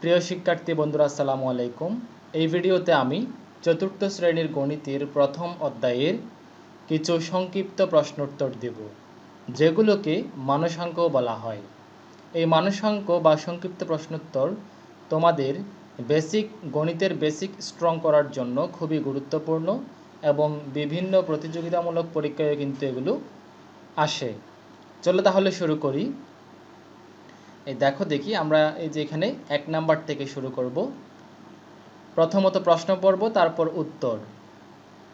প্রিয় শিক্ষার্থী বন্ধুরা, আসসালামু আলাইকুম। এই ভিডিওতে আমি চতুর্থ শ্রেণির গণিতের প্রথম অধ্যায়ের কিছু সংক্ষিপ্ত প্রশ্নোত্তর দেব, যেগুলোকে মানসাঙ্ক বলা হয়। এই মানসাঙ্ক বা সংক্ষিপ্ত প্রশ্নোত্তর তোমাদের বেসিক, গণিতের বেসিক স্ট্রং করার জন্য খুবই গুরুত্বপূর্ণ এবং বিভিন্ন প্রতিযোগিতামূলক পরীক্ষায় কিন্তু এগুলো আসে। চলো তাহলে শুরু করি। এই দেখো দেখি, আমরা এই যে এখানে এক নাম্বার থেকে শুরু করব। প্রথমত প্রশ্ন পড়ব, তারপর উত্তর।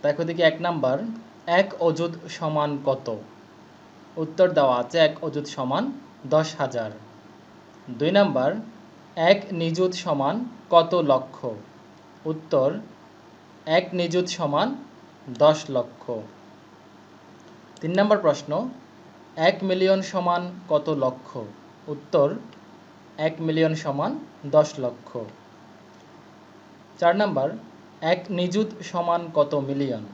দেখো দেখি এক নাম্বার, এক অযুত সমান কত? উত্তর দেওয়া আছে, এক অযুত সমান দশ হাজার। দুই নাম্বার, এক নিযুত সমান কত লক্ষ? উত্তর, এক নিযুত সমান দশ লক্ষ। তিন নম্বর প্রশ্ন, এক মিলিয়ন সমান কত লক্ষ? উত্তর, এক মিলিয়ন সমান দশ লক্ষ। চার নাম্বার, এক নিযুত সমান কত মিলিয়ন?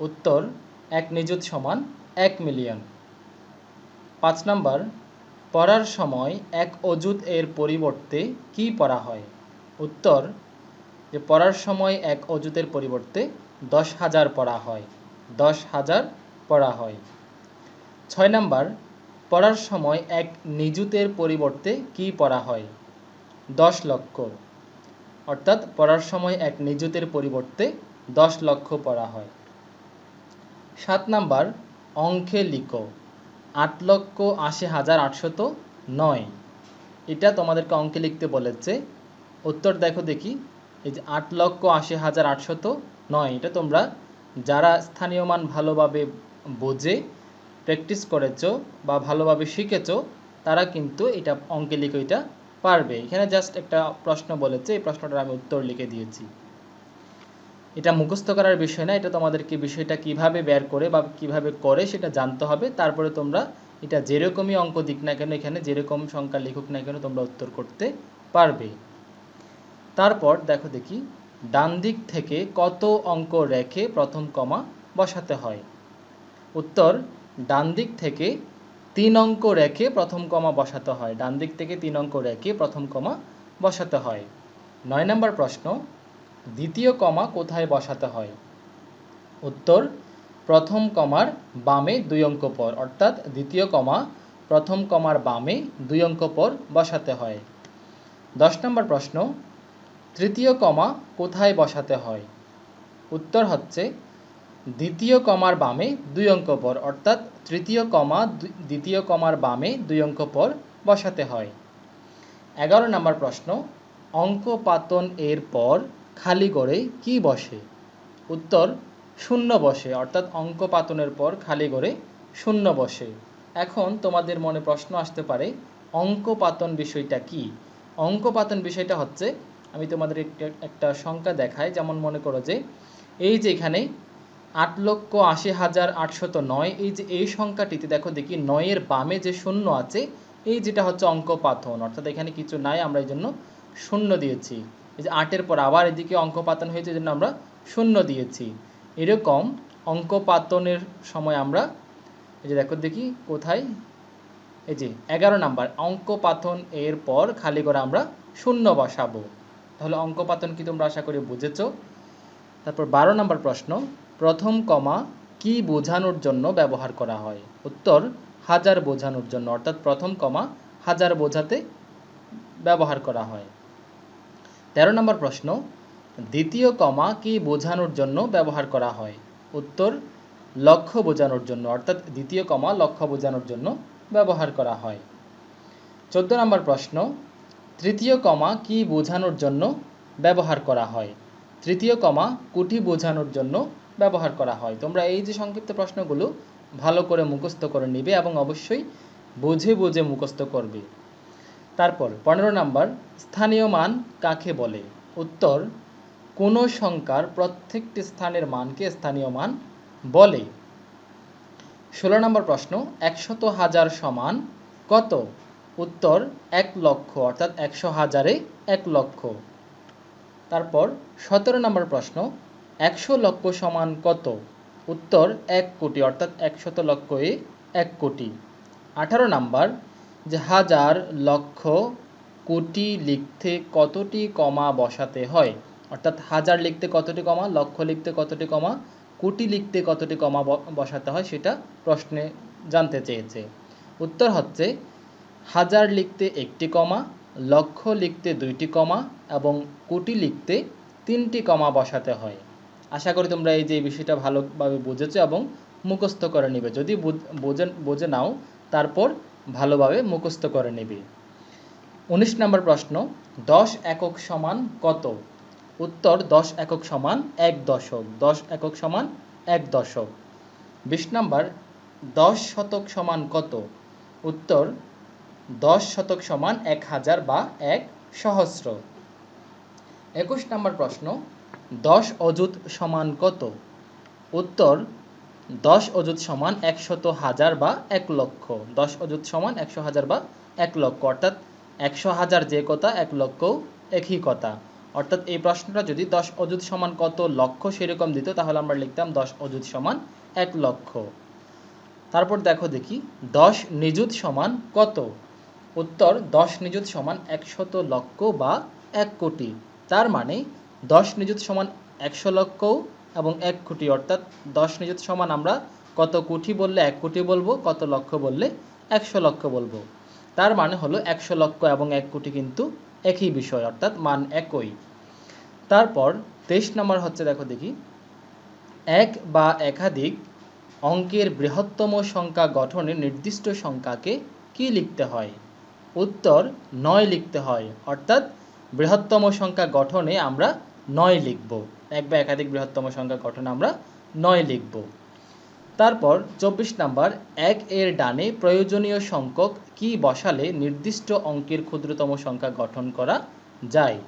উত্তর, এক নিযুত সমান এক মিলিয়ন। পাঁচ নাম্বার, পড়ার সময় এক অযুত এর পরিবর্তে কি পড়া হয়? উত্তর, যে পড়ার সময় এক অযুতের পরিবর্তে দশ হাজার পড়া হয়। দশ হাজার পড়া হয়। ছয় নাম্বার পড়ার সময় এক নিযুতের পরিবর্তে কি পড়া হয়? দশ লক্ষ। অর্থাৎ পড়ার সময় এক নিযুতের পরিবর্তে দশ লক্ষ পড়া হয়। সাত নাম্বার, অঙ্কে লিখো। আট লক্ষ আশি হাজার আটশত নয়। এটা তোমাদেরকে অঙ্কে লিখতে বলেছে। উত্তর দেখো দেখি। এই যে আট লক্ষ আশি হাজার আটশত নয়, এটা তোমরা যারা স্থানীয় মান ভালোভাবে বোঝে প্র্যাকটিস করেছ বা ভালোভাবে শিখেছো, তারা কিন্তু এটা অঙ্কে লিখে এটা পারবে। এখানে জাস্ট একটা প্রশ্ন বলেছে, এই প্রশ্নটার আমি উত্তর লিখে দিয়েছি। এটা মুখস্থ করার বিষয় না, এটা তোমাদেরকে বিষয়টা কীভাবে বের করে বা কীভাবে করে সেটা জানতে হবে। তারপরে তোমরা এটা যেরকমই অঙ্ক দিক না কেন, এখানে যেরকম সংখ্যা লিখুক না কেন তোমরা উত্তর করতে পারবে। তারপর দেখো দেখি, ডান দিক থেকে কত অঙ্ক রেখে প্রথম কমা বসাতে হয়? উত্তর ডান দিক থেকে তিন অঙ্ক রেখে প্রথম কমা বসাতে হয়। ডান দিক থেকে তিন অঙ্ক রেখে প্রথম কমা বসাতে হয়। নয় নম্বর প্রশ্ন, দ্বিতীয় কমা কোথায় বসাতে হয়? উত্তর, প্রথম কমার বামে দুই অঙ্ক পর, অর্থাৎ দ্বিতীয় কমা প্রথম কমার বামে দুই অঙ্ক পর বসাতে হয়। দশ নম্বর প্রশ্ন, তৃতীয় কমা কোথায় বসাতে হয়? উত্তর হচ্ছে দ্বিতীয় কমার বামে দুই অঙ্ক পর, অর্থাৎ তৃতীয় কমা দ্বিতীয় কমার বামে দুই অঙ্ক পর বসাতে হয়। এগারো নম্বর প্রশ্ন অঙ্ক পাতন এর পর খালি গড়ে কি বসে? উত্তর, শূন্য বসে, অর্থাৎ অঙ্ক পাতনের পর খালি গড়ে শূন্য বসে। এখন তোমাদের মনে প্রশ্ন আসতে পারে অঙ্ক পাতন বিষয়টা কি? অঙ্ক পাতন বিষয়টা হচ্ছে, আমি তোমাদের একটা সংখ্যা দেখাই, যেমন মনে করো যে, এই যে এখানে আট লক্ষ আশি হাজার আটশত নয়। এই যে এই সংখ্যাটিতে দেখো দেখি নয়ের বামে যে শূন্য আছে, এই যেটা হচ্ছে অঙ্ক পাতন অর্থাৎ এখানে কিছু নাই, আমরা এই জন্য শূন্য দিয়েছি। এই যে আটের পর আবার এদিকে অঙ্ক পাতন হয়েছে, এই জন্য আমরা শূন্য দিয়েছি। এরকম অঙ্ক পাতনের সময় আমরা, এই যে দেখো দেখি কোথায়, এই যে এগারো নাম্বার অঙ্ক পাতন এর পর খালি করে আমরা শূন্য বসাবো। তাহলে অঙ্ক পাতন কি তোমরা আশা করি বুঝেছ? তারপর বারো নম্বর প্রশ্ন প্রথম কমা কি বোঝানোর জন্য ব্যবহার করা হয়? উত্তর, হাজার বোঝানোর জন্য, অর্থাৎ প্রথম কমা হাজার বোঝাতে ব্যবহার করা হয়। তেরো নম্বর প্রশ্ন, দ্বিতীয় কমা কি বোঝানোর জন্য ব্যবহার করা হয়? উত্তর, লক্ষ্য বোঝানোর জন্য, অর্থাৎ দ্বিতীয় কমা লক্ষ্য বোঝানোর জন্য ব্যবহার করা হয়। চোদ্দ নম্বর প্রশ্ন, তৃতীয় কমা কি বোঝানোর জন্য ব্যবহার করা হয়? তৃতীয় কমা কুটি বোঝানোর জন্য ব্যবহার করা হয়। তোমরা এই যে সংক্ষিপ্ত প্রশ্নগুলো ভালো করে মুখস্থ করে নিবে এবং অবশ্যই বুঝে বুঝে মুখস্থ করবে। তারপর পনেরো নাম্বার, স্থানীয় মান কাকে বলে? উত্তর, কোনো সংখ্যার প্রত্যেকটি স্থানের মানকে স্থানীয় মান বলে। ষোলো নম্বর প্রশ্ন, একশত হাজার সমান কত? উত্তর, এক লক্ষ, অর্থাৎ একশো হাজারে এক লক্ষ। তারপর সতেরো নম্বর প্রশ্ন একশো লক্ষ সমান কত? উত্তর, এক কোটি, অর্থাৎ একশত লক্ষ এ এক কোটি। আঠারো নাম্বার, যে হাজার লক্ষ কোটি লিখতে কতটি কমা বসাতে হয়? অর্থাৎ হাজার লিখতে কতটি কমা, লক্ষ লিখতে কতটি কমা, কোটি লিখতে কতটি কমা বসাতে হয় সেটা প্রশ্নে জানতে চেয়েছে। উত্তর হচ্ছে, হাজার লিখতে একটি কমা, লক্ষ লিখতে দুইটি কমা এবং কোটি লিখতে তিনটি কমা বসাতে হয়। আশা করি তোমরা এই যে বিষয়টা ভালোভাবে বুঝেছ এবং মুখস্থ করে নেবে। যদি বুঝ- বুঝে বুঝে নাও, তারপর ভালোভাবে মুখস্থ করে নেবে। উনিশ নম্বর প্রশ্ন, দশ একক সমান কত? উত্তর, দশ একক সমান এক দশক। দশ একক সমান এক দশক। বিশ নম্বর, দশ শতক সমান কত? উত্তর, দশ শতক সমান এক হাজার বা এক সহস্র। একুশ নম্বর প্রশ্ন দশ অযুত সমান কত? উত্তর, দশ অযুত সমান একশত হাজার বা এক লক্ষ। দশ অযুত সমান একশো হাজার বা এক লক্ষ। অর্থাৎ একশো হাজার যে কথা, এক লক্ষ একই কথা। অর্থাৎ এই প্রশ্নটা যদি দশ অযুত সমান কত লক্ষ সেরকম দিত, তাহলে আমরা লিখতাম দশ অযুত সমান এক লক্ষ। তারপর দেখো দেখি, দশ নিযুত সমান কত? উত্তর, দশ নিযুত সমান একশত লক্ষ বা এক কোটি। তার মানে দশ নিযুত সমান একশো লক্ষ এবং এক কোটি, অর্থাৎ দশ নিযুত সমান আমরা কত কোটি বললে এক কোটি বলব, কত লক্ষ বললে একশো লক্ষ বলব। তার মানে হলো একশো লক্ষ এবং এক কোটি কিন্তু একই বিষয়, অর্থাৎ মান একই। তারপর তেইশ নম্বর হচ্ছে, দেখো দেখি, এক বা একাধিক অঙ্কের বৃহত্তম সংখ্যা গঠনে নির্দিষ্ট সংখ্যাকে কি লিখতে হয়? উত্তর নয় লিখতে হয়, অর্থাৎ বৃহত্তম সংখ্যা গঠনে আমরা নয় লিখব। এক বা একাধিক বৃহত্তম সংখ্যা গঠনে আমরা নয় লিখব। তারপর চব্বিশ নাম্বার, এক এর ডানে প্রয়োজনীয় সংখ্যক কি বসালে নির্দিষ্ট অঙ্কের ক্ষুদ্রতম সংখ্যা গঠন করা যায়?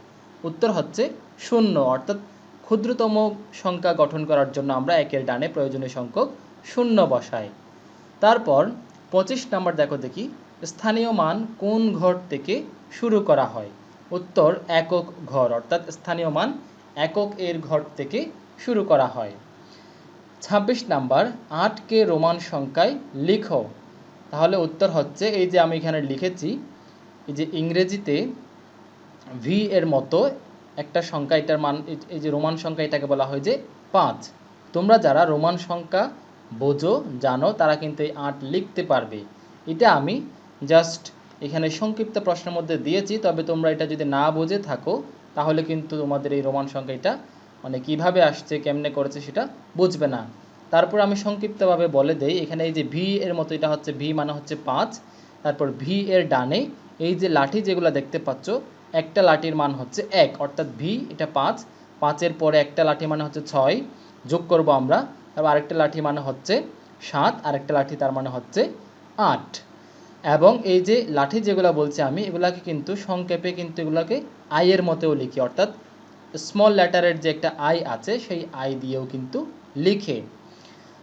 উত্তর হচ্ছে শূন্য। অর্থাৎ ক্ষুদ্রতম সংখ্যা গঠন করার জন্য আমরা একের ডানে প্রয়োজনীয় সংখ্যক শূন্য বসাই। তারপর পঁচিশ নাম্বার দেখো দেখি, স্থানীয় মান কোন ঘর থেকে শুরু করা হয়? উত্তর একক ঘর, অর্থাৎ স্থানীয় মান একক এর ঘর থেকে শুরু করা হয়। ছাব্বিশ নাম্বার আটকে রোমান সংখ্যায় লিখো। তাহলে উত্তর হচ্ছে এই যে আমি এখানে লিখেছি, এই যে ইংরেজিতে ভি এর মতো একটা সংখ্যা, এটার মান, এই- এই যে রোমান সংখ্যা, এটাকে বলা হয় যে পাঁচ। তোমরা যারা রোমান সংখ্যা বোঝো, জানো, তারা কিন্তু এই আট লিখতে পারবে। এটা আমি জাস্ট এখানে সংক্ষিপ্ত প্রশ্নের মধ্যে দিয়েছি, তবে তোমরা এটা যদি না বুঝে থাকো, তাহলে কিন্তু তোমাদের এই রোমান সংখ্যা এটা মানে কীভাবে আসছে, কেমনে করেছে সেটা বুঝবে না। তারপর আমি সংক্ষিপ্তভাবে বলে দেই, এখানে এই যে ভি এর মতো এটা হচ্ছে ভি মানে হচ্ছে পাঁচ, তারপর ভি এর ডানে এই যে লাঠি যেগুলো দেখতে পাচ্ছ, একটা লাঠির মান হচ্ছে এক, অর্থাৎ ভি এটা পাঁচ, পাঁচের পরে একটা লাঠি মানে হচ্ছে ছয়, যোগ করব আমরা, তারপর আরেকটা লাঠি মানে হচ্ছে সাত, আরেকটা লাঠি তার মানে হচ্ছে আট। এবং এই যে লাঠি যেগুলো বলছি আমি, এগুলাকে কিন্তু সংক্ষেপে কিন্তু এগুলাকে আইয়ের মতেও লিখি। অর্থাৎ স্মল লেটারের যে একটা আই আছে, সেই আই দিয়েও কিন্তু লিখে।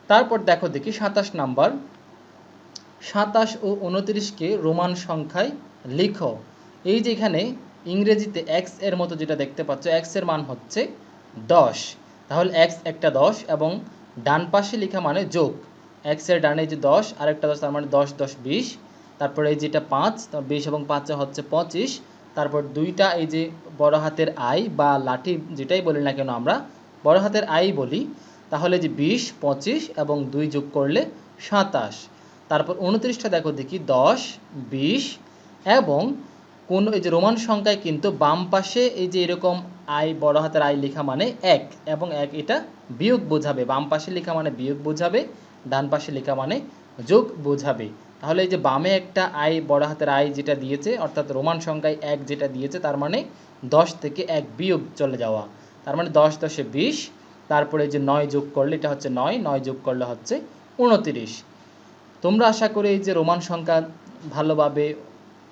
তারপর দেখো দেখি সাতাশ নাম্বার। সাতাশ ও উনত্রিশকে রোমান সংখ্যায় লিখো। এই যে এখানে ইংরেজিতে এক্সের মতো যেটা দেখতে পাচ্ছ এক্সের মান হচ্ছে দশ। তাহলে এক্স একটা দশ এবং ডান পাশে লেখা মানে যোগ। এক্সের ডানে যে দশ আর একটা দশ, তার মানে দশ দশ, বিশ। তারপরে এই যেটা পাঁচ বিশ এবং পাঁচে হচ্ছে পঁচিশ। তারপর দুইটা এই যে বড় হাতের আই বা লাঠি যেটাই বলি না কেন আমরা, বড় হাতের আই বলি, তাহলে যে বিশ, পঁচিশ এবং দুই যোগ করলে সাতাশ। তারপর উনত্রিশটা দেখো দেখি, দশ, বিশ এবং কোন এই যে রোমান সংখ্যায় কিন্তু বাম পাশে এই যে এরকম আই, বড় হাতের আই লেখা মানে এক এবং এক এটা বিয়োগ বোঝাবে। বাম পাশে লেখা মানে বিয়োগ বোঝাবে, ডান পাশে লেখা মানে যোগ বোঝাবে। তাহলে এই যে বামে একটা আই, বড় হাতের আই যেটা দিয়েছে, অর্থাৎ রোমান সংখ্যায় এক যেটা দিয়েছে, তার মানে দশ থেকে এক বিয়োগ চলে যাওয়া। তার মানে দশ দশে বিশ, তারপরে যে নয় যোগ করলে এটা হচ্ছে নয় নয় যোগ করলে হচ্ছে উনতিরিশ। তোমরা আশা করি এই যে রোমান সংখ্যা ভালোভাবে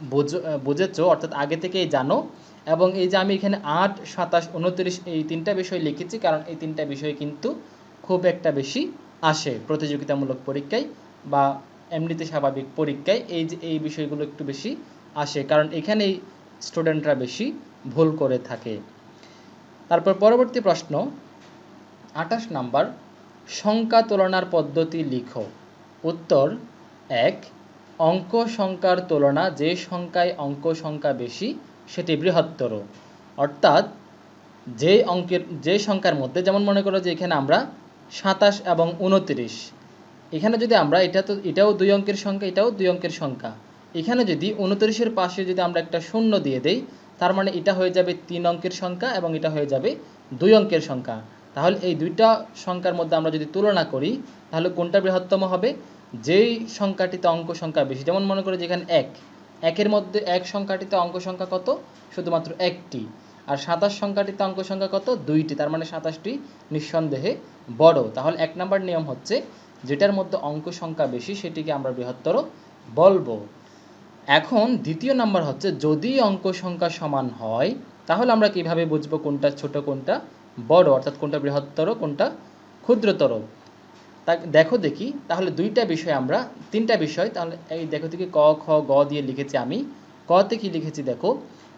বুঝ- বুঝেছ, অর্থাৎ আগে থেকেই জানো, এবং এই যে আমি এখানে আট, সাতাশ, উনত্রিশ এই তিনটা বিষয় লিখেছি, কারণ এই তিনটা বিষয় কিন্তু খুব একটা বেশি আসে প্রতিযোগিতামূলক পরীক্ষায় বা এমনিতে স্বাভাবিক পরীক্ষায় এই যে, এই বিষয়গুলো একটু বেশি আসে, কারণ এখানেই স্টুডেন্টরা বেশি ভুল করে থাকে। তারপর পরবর্তী প্রশ্ন, আঠাশ নাম্বার, সংখ্যা তুলনার পদ্ধতি লিখো। উত্তর, এক, অঙ্ক সংখ্যার তুলনা, যে সংখ্যায় অঙ্ক সংখ্যা বেশি, সেটি বৃহত্তর। অর্থাৎ, যে অঙ্কের, যে সংখ্যার মধ্যে, যেমন মনে করো যে এখানে আমরা সাতাশ এবং উনত্রিশ এখানে যদি আমরা, এটা তো, এটাও দুই অঙ্কের সংখ্যা, এটাও দুই অঙ্কের সংখ্যা। এখানে যদি উনত্রিশের পাশে যদি আমরা একটা শূন্য দিয়ে দেই, তার মানে এটা হয়ে যাবে তিন অঙ্কের সংখ্যা এবং এটা হয়ে যাবে দুই অঙ্কের সংখ্যা। তাহলে এই দুইটা সংখ্যার মধ্যে আমরা যদি তুলনা করি, তাহলে কোনটা বৃহত্তম হবে? যেই সংখ্যাটিতে অঙ্ক সংখ্যা বেশি, যেমন মনে করি যেখানে এক। একের মধ্যে এক সংখ্যাটিতে অঙ্ক সংখ্যা কত? শুধুমাত্র একটি। আর সাতাশ সংখ্যাটিতে অঙ্ক সংখ্যা কত? দুইটি। তার মানে সাতাশটি নিঃসন্দেহে বড়। তাহলে এক নাম্বার নিয়ম হচ্ছে যেটার মধ্যে অঙ্ক সংখ্যা বেশি, সেটিকে আমরা বৃহত্তর বলব। এখন দ্বিতীয় নাম্বার হচ্ছে, যদি অঙ্ক সংখ্যা সমান হয়, তাহলে আমরা কীভাবে বুঝব কোনটা ছোট, কোনটা বড়? অর্থাৎ কোনটা বৃহত্তর, কোনটা ক্ষুদ্রতর? তা দেখো দেখি, তাহলে দুইটা বিষয় আমরা, তিনটা বিষয়, তাহলে এই দেখো দেখি, ক, খ, গ দিয়ে লিখেছি আমি। কতে কি লিখেছি দেখো,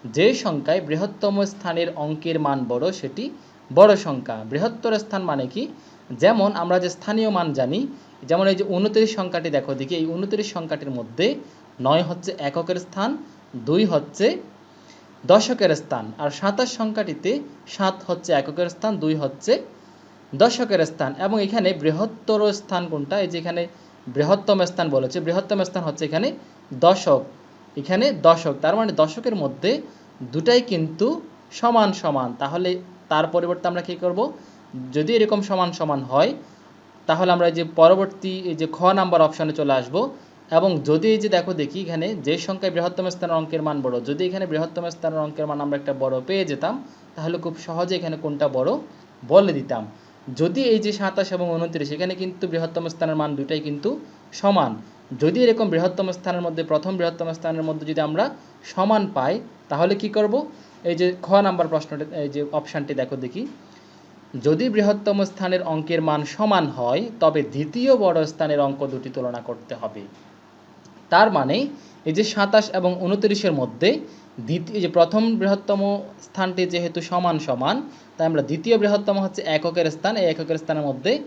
যে সংখ্যায় বৃহত্তম স্থানের অঙ্কের মান বড়, সেটি বড় সংখ্যা। বৃহত্তর স্থান মানে কি? যেমন আমরা যে স্থানীয় মান জানি, যেমন এই যে উনত্রিশ সংখ্যাটি দেখো দেখি, এই উনত্রিশ সংখ্যাটির মধ্যে নয় হচ্ছে এককের স্থান, দুই হচ্ছে দশকের স্থান, আর সাতাশ সংখ্যাটিতে সাত হচ্ছে এককের স্থান, দুই হচ্ছে দশকের স্থান, এবং এখানে বৃহত্তর স্থান কোনটা? এই যে এখানে বৃহত্তম স্থান বলেছে, বৃহত্তম স্থান হচ্ছে এখানে দশক এখানে দশক, তার মানে দশকের মধ্যে দুটাই কিন্তু সমান সমান, তাহলে তার পরিবর্তে আমরা কী করব? যদি এরকম সমান সমান হয়, তাহলে আমরা এই যে পরবর্তী এই যে খ নাম্বার অপশানে চলে আসব। এবং যদি এই যে দেখো দেখি এখানে যে সংখ্যায় বৃহত্তম স্থানের অঙ্কের মান বড়, যদি এখানে বৃহত্তম স্থানের অঙ্কের মান আমরা একটা বড় পেয়ে যেতাম, তাহলে খুব সহজে এখানে কোনটা বড় বলে দিতাম। যদি এই যে সাতাশ এবং উনত্রিশ, এখানে কিন্তু বৃহত্তম স্থানের মান দুটাই কিন্তু সমান। যদি এরকম বৃহত্তম স্থানের মধ্যে, প্রথম বৃহত্তম স্থানের মধ্যে যদি আমরা সমান পাই, তাহলে কি করব? এই যে খ নাম্বার প্রশ্নটি, এই যে অপশানটি দেখো দেখি। যদি বৃহত্তম স্থানের অঙ্কের মান সমান হয়, তবে দ্বিতীয় বড় স্থানের অঙ্ক দুটি তুলনা করতে হবে। তার মানে এই যে সাতাশ এবং উনত্রিশের মধ্যে দ্বিতীয় যে প্রথম বৃহত্তম স্থানটি যেহেতু সমান সমান, তাই আমরা দ্বিতীয় বৃহত্তম হচ্ছে এককের স্থান, এই এককের স্থানের মধ্যে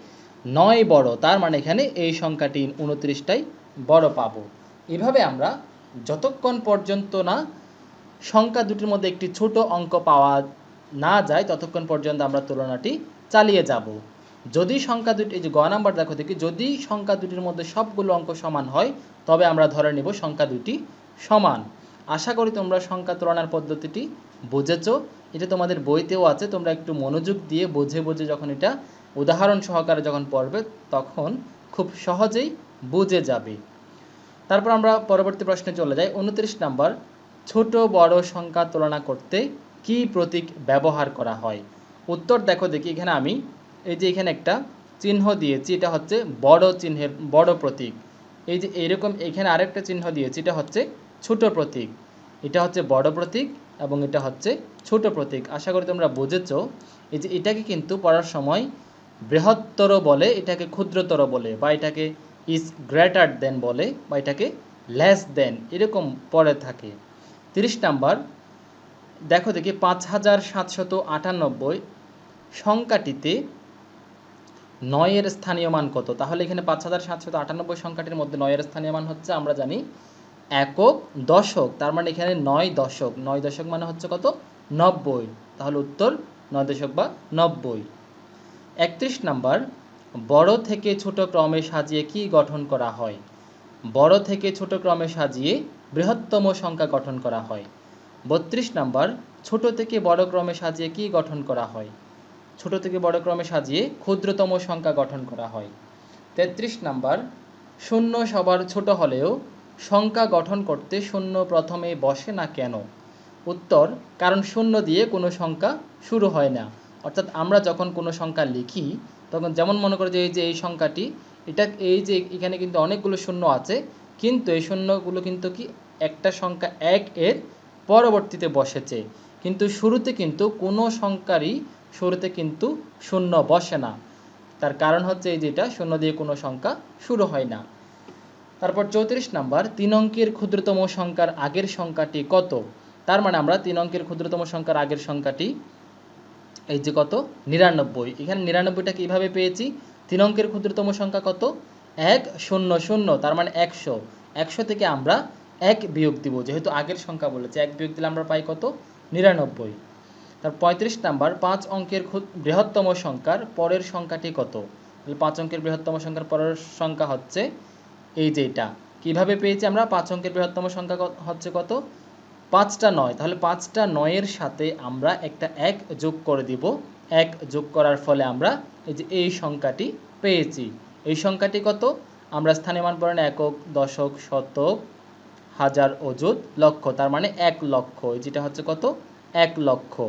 নয় বড়, তার মানে এখানে এই সংখ্যাটি উনত্রিশটাই বড় পাব। এভাবে আমরা যতক্ষণ পর্যন্ত না সংখ্যা দুটির মধ্যে একটি ছোট অঙ্ক পাওয়া না যায়, ততক্ষণ পর্যন্ত আমরা তুলনাটি চালিয়ে যাব। যদি সংখ্যা দুটি এই যে গ নাম্বার দেখো দেখি, যদি সংখ্যা দুটির মধ্যে সবগুলো অঙ্ক সমান হয়, তবে আমরা ধরে নিব সংখ্যা দুটি সমান। আশা করি তোমরা সংখ্যা তুলনার পদ্ধতিটি বুঝেছ। এটা তোমাদের বইতেও আছে, তোমরা একটু মনোযোগ দিয়ে বুঝে বুঝে যখন এটা উদাহরণ সহকারে যখন পড়বে, তখন খুব সহজেই বুঝে যাবে। তারপর আমরা পরবর্তী প্রশ্নে চলে যাই। উনত্রিশ নাম্বার, ছোট বড় সংখ্যা তুলনা করতে কি প্রতীক ব্যবহার করা হয়? উত্তর দেখো দেখি, এখানে আমি, এই যে এখানে একটা চিহ্ন দিয়েছি, এটা হচ্ছে বড় চিহ্নের, বড় প্রতীক। এই যে এরকম এখানে আরেকটা চিহ্ন দিয়েছি, এটা হচ্ছে ছোট প্রতীক। এটা হচ্ছে বড় প্রতীক এবং এটা হচ্ছে ছোট প্রতীক। আশা করি তোমরা বুঝেছ, এই যে এটাকে কিন্তু পড়ার সময় বৃহত্তর বলে, এটাকে ক্ষুদ্রতর বলে, বা এটাকে ইজ গ্রেটার দেন বলে, বা এটাকে লেস দেন এরকম পড়ে থাকে। তিরিশ নাম্বার দেখো দেখি, পাঁচ হাজার সাতশত আটানব্বই সংখ্যাটিতে নয়ের স্থানীয় মান কত? তাহলে এখানে পাঁচ হাজার সাতশত আটানব্বই সংখ্যাটির মধ্যে নয়ের স্থানীয় মান হচ্ছে, আমরা জানি একক দশক। তার মানে এখানে নয় দশক। নয় দশক মানে হচ্ছে কত? নব্বই। তাহলে উত্তর নয় দশক বা নব্বই। একত্রিশ নাম্বার, বড় থেকে ছোট ক্রমে সাজিয়ে কি গঠন করা হয়? বড় থেকে ছোট ক্রমে সাজিয়ে বৃহত্তম সংখ্যা গঠন করা হয়। বত্রিশ নাম্বার, ছোট থেকে বড় ক্রমে সাজিয়ে কি গঠন করা হয়? ছোট থেকে বড় ক্রমে সাজিয়ে ক্ষুদ্রতম সংখ্যা গঠন করা হয়। তেত্রিশ নাম্বার, শূন্য সবার ছোট হলেও সংখ্যা গঠন করতে শূন্য প্রথমে বসে না কেন? উত্তর, কারণ শূন্য দিয়ে কোনো সংখ্যা শুরু হয় না। অর্থাৎ আমরা যখন কোনো সংখ্যা লিখি, তখন যেমন মনে করো যে এই যে এই সংখ্যাটি, এটা এই যে এখানে কিন্তু অনেকগুলো শূন্য আছে, কিন্তু এই শূন্যগুলো কিন্তু কি একটা সংখ্যা এক এর পরবর্তীতে বসেছে। কিন্তু শুরুতে কিন্তু কোনো সংখ্যারই শুরুতে কিন্তু শূন্য বসে না। তার কারণ হচ্ছে এই যেটা, শূন্য দিয়ে কোনো সংখ্যা শুরু হয় না। তারপর চৌত্রিশ নাম্বার, তিন অঙ্কের ক্ষুদ্রতম সংখ্যার আগের সংখ্যাটি কত? তার মানে আমরা তিন অঙ্কের ক্ষুদ্রতম সংখ্যার আগের সংখ্যাটি, এই যে কত? নিরানব্বই। এখানে নিরানব্বইটা কীভাবে পেয়েছি? তিন অঙ্কের ক্ষুদ্রতম সংখ্যা কত? এক, শূন্য শূন্য, তার মানে একশো। একশো থেকে আমরা এক বিয়োগ দিব, যেহেতু আগের সংখ্যা বলেছে, এক বিয়োগ দিলে আমরা পাই কত? নিরানব্বই। তার পঁয়ত্রিশ নাম্বার, পাঁচ অঙ্কের বৃহত্তম সংখ্যার পরের সংখ্যাটি কত? তাহলে পাঁচ অঙ্কের বৃহত্তম সংখ্যার পরের সংখ্যা হচ্ছে এই যে এটা। কীভাবে পেয়েছি আমরা? পাঁচ অঙ্কের বৃহত্তম সংখ্যা হচ্ছে কত? পাঁচটা নয়। তাহলে পাঁচটা নয়ের সাথে আমরা একটা এক যোগ করে দিব। এক যোগ করার ফলে আমরা এই যে এই সংখ্যাটি পেয়েছি। এই সংখ্যাটি কত? আমরা স্থানীয় মান পড়েন একক, দশক, শতক হাজার অযুত লক্ষ, তার মানে এক লক্ষ যেটা হচ্ছে কত? এক লক্ষ।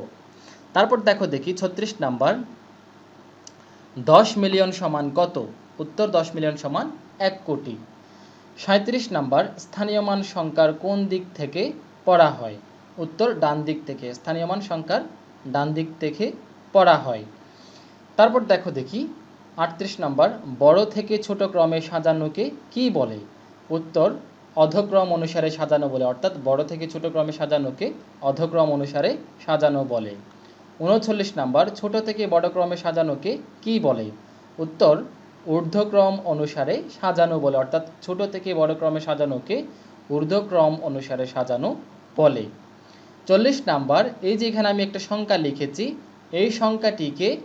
তারপর দেখো দেখি, ছত্রিশ নাম্বার। দশ মিলিয়ন সমান কত? উত্তর, দশ মিলিয়ন সমান এক কোটি। সাঁত্রিশ নাম্বার, স্থানীয় মান সংখ্যার কোন দিক থেকে পড়া হয়? উত্তর, ডান দিক থেকে, স্থানীয় মান সংখ্যার ডান দিক থেকে পড়া হয়। তারপর দেখো দেখি, আটত্রিশ নাম্বার, বড় থেকে ছোট ক্রমে সাজানোকে কি বলে? উত্তর অধক্রম অনুসারে সাজানো বলে, অর্থাৎ বড় থেকে ছোট ক্রমে সাজানোকে অধক্রম অনুসারে সাজানো বলে। উনচল্লিশ নাম্বার, ছোট থেকে বড় ক্রমে সাজানোকে কি বলে? উত্তর, ঊর্ধ্বক্রম অনুসারে সাজানো বলে, অর্থাৎ ছোট থেকে বড় ক্রমে সাজানোকে ঊর্ধ্বক্রম অনুসারে সাজানো বলে। চল্লিশ নাম্বার, এই যে এখানে আমি একটা সংখ্যা লিখেছি, এই সংখ্যাটিকে,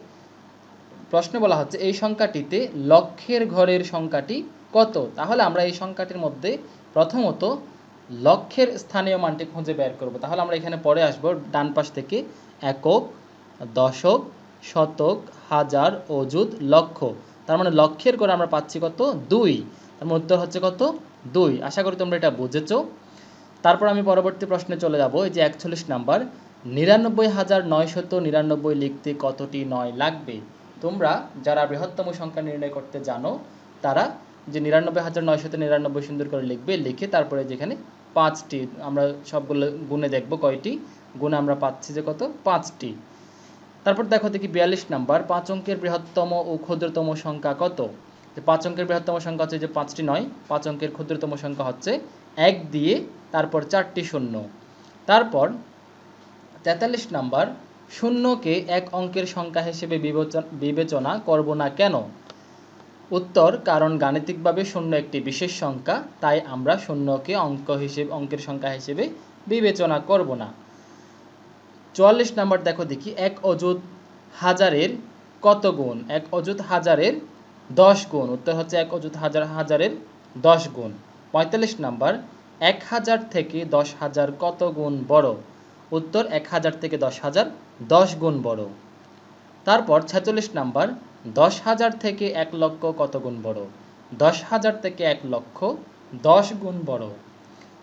প্রশ্ন বলা হচ্ছে, এই সংখ্যাটিতে লক্ষের ঘরের সংখ্যাটি কত? তাহলে আমরা এই সংখ্যাটির মধ্যে প্রথমত, লক্ষ্যের স্থানীয় মানটি খুঁজে বের করব। তাহলে আমরা এখানে পরে আসব, ডান পাশ থেকে। একক, দশক, শতক, হাজার, অযুত, লক্ষ। তার মানে লক্ষ্যের করে আমরা পাচ্ছি কত? দুই। তার মানে উত্তর হচ্ছে কত? দুই। আশা করি তোমরা এটা বুঝেছ। তারপর আমি পরবর্তী প্রশ্নে চলে যাব, এই যে একচল্লিশ নাম্বার। নিরানব্বই হাজার নয়শত নিরানব্বই লিখতে কতটি নয় লাগবে? তোমরা যারা বৃহত্তম সংখ্যা নির্ণয় করতে জানো, তারা যে নিরানব্বই হাজার নয়শত নিরানব্বই সুন্দর করে লিখবে, লিখে তারপরে যেখানে পাঁচটি, আমরা সবগুলো গুণে দেখব কয়টি? গুণে আমরা পাচ্ছি যে কত? পাঁচটি। তারপর দেখো দেখি বিয়াল্লিশ নাম্বার, পাঁচ অঙ্কের বৃহত্তম ও ক্ষুদ্রতম সংখ্যা কত? যে পাঁচ অঙ্কের বৃহত্তম সংখ্যা হচ্ছে যে পাঁচটি নয়, পাঁচ অঙ্কের ক্ষুদ্রতম সংখ্যা হচ্ছে এক দিয়ে তারপর চারটি শূন্য। তারপর তেতাল্লিশ নাম্বার, শূন্যকে এক অঙ্কের সংখ্যা হিসেবে বিবেচনা বিবেচনা করব না কেন? উত্তর, কারণ গাণিতিকভাবে শূন্য একটি বিশেষ সংখ্যা, তাই আমরা শূন্যকে অঙ্ক হিসেবে অঙ্কের সংখ্যা হিসেবে বিবেচনা করব না। চুয়াল্লিশ নাম্বার দেখো দেখি, এক অযুত হাজারের কত গুণ? এক অযুত হাজারের দশ গুণ। উত্তর হচ্ছে এক অযুত হাজার হাজারের দশ গুণ। পঁয়তাল্লিশ নাম্বার, এক হাজার থেকে দশ হাজার কত গুণ বড়? উত্তর, এক হাজার থেকে দশ হাজার দশ গুণ বড়। তারপর ছেচল্লিশ নাম্বার দশ হাজার থেকে এক লক্ষ কত গুণ বড়? দশ হাজার থেকে এক লক্ষ দশ গুণ বড়।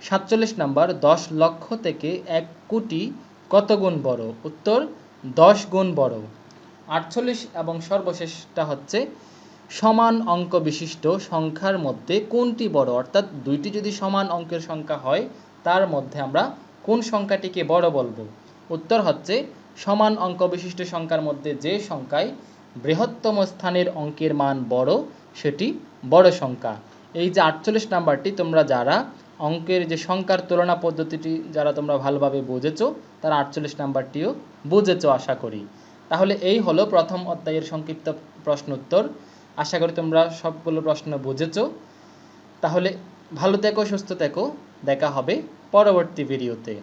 সাতচল্লিশ নাম্বার, দশ লক্ষ থেকে এক কোটি কত গুণ বড়? উত্তর, দশ গুণ বড়। আটচল্লিশ এবং সর্বশেষটা হচ্ছে সমান অঙ্ক বিশিষ্ট সংখ্যার মধ্যে কোনটি বড়? অর্থাৎ দুইটি যদি সমান অঙ্কের সংখ্যা হয়, তার মধ্যে আমরা কোন সংখ্যাটিকে বড় বলব? উত্তর হচ্ছে সমান অঙ্ক বিশিষ্ট সংখ্যার মধ্যে যে সংখ্যায় বৃহত্তম স্থানের অঙ্কের মান বড়, সেটি বড় সংখ্যা। এই যে আটচল্লিশ নাম্বারটি, তোমরা যারা অঙ্কের যে সংখ্যার তুলনা পদ্ধতিটি যারা তোমরা ভালোভাবে বুঝেছ, তারা আটচল্লিশ নাম্বারটিও বুঝেছ, আশা করি। তাহলে এই হলো প্রথম অধ্যায়ের সংক্ষিপ্ত প্রশ্ন উত্তর আশা করি তোমরা সবগুলো প্রশ্ন বুঝেছ। তাহলে ভালো থেকো, সুস্থ থেকো। দেখা হবে পরবর্তী ভিডিওতে।